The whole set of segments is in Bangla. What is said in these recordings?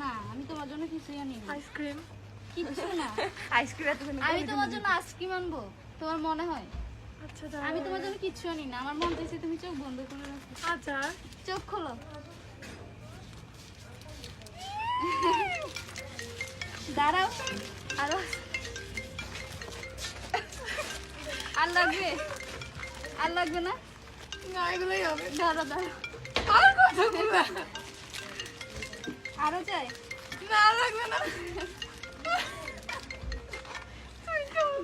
না আমি তোমার জন্য কিছুই আনি আইসক্রিম কিছু না। আইসক্রিম এতক্ষণ আমি তোমার জন্য আইসক্রিম আনব তোমার মনে হয়? আচ্ছা আমি তোমার জন্য কিচ্ছু আনি না আমার মন চাইছে তুমি চোখ বন্ধ করে রাখো। আচ্ছা। চোখ খোলো। দাঁড়াও। আরও। আর লাগবে? আর লাগবে না? না এগুলোই হবে। দাঁড়া দাঁড়া আর কতগুলো? আরও চাই না লাগবে না।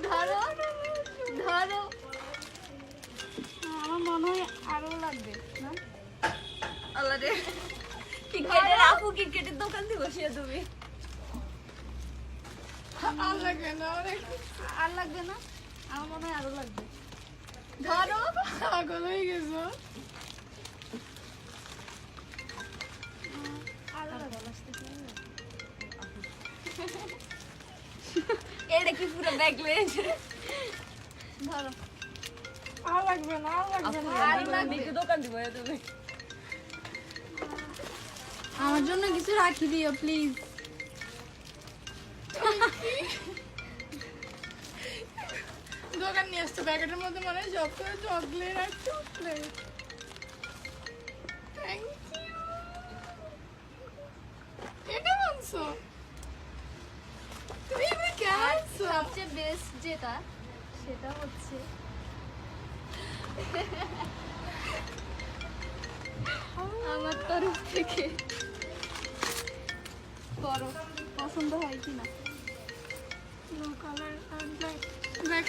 ধরো ধরো। আমার মনে হয় আরও লাগবে না? আল্লাহ রে। ক্রিকেটের আপু ক্রিকেটের দোকান দিয়ে বসিয়ে তুমি। আর লাগবে না। আর লাগবে না? আমার মনে হয় আরও লাগবে। ধরো। পাগল হয়ে গেছো। এটা কি পুরো ব্যাগ লয়েছে ধরো। আর লাগবে না আর লাগবে না আর লাগবে। দোকান দিব তুমি। আমার জন্য কিছু রাখি দিও প্লিজ দোকান নিয়ে আসতো প্যাকেটের মধ্যে মনে হয় সব করে চকলেট আর চকলেট থ্যাংক এটা আনছো তুমি এগুলো কেন আর আনছো সবচেয়ে বেস্ট যেটা সেটা হচ্ছে আমার তরফ থেকে। করো পছন্দ হয় কি না? ব্লু কালার আর ব্ল্যাক ব্ল্যাক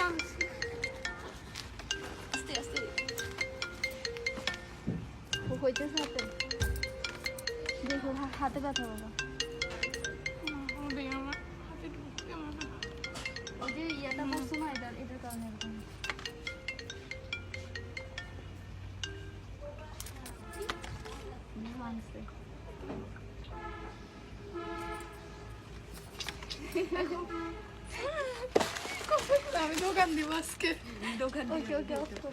আস্তে আস্তে। হইতেছে হাতে। দেখো হাতে ব্যথা বাবা মানছে আমি দোকান দিব আজকে ওকে ওকে ওকে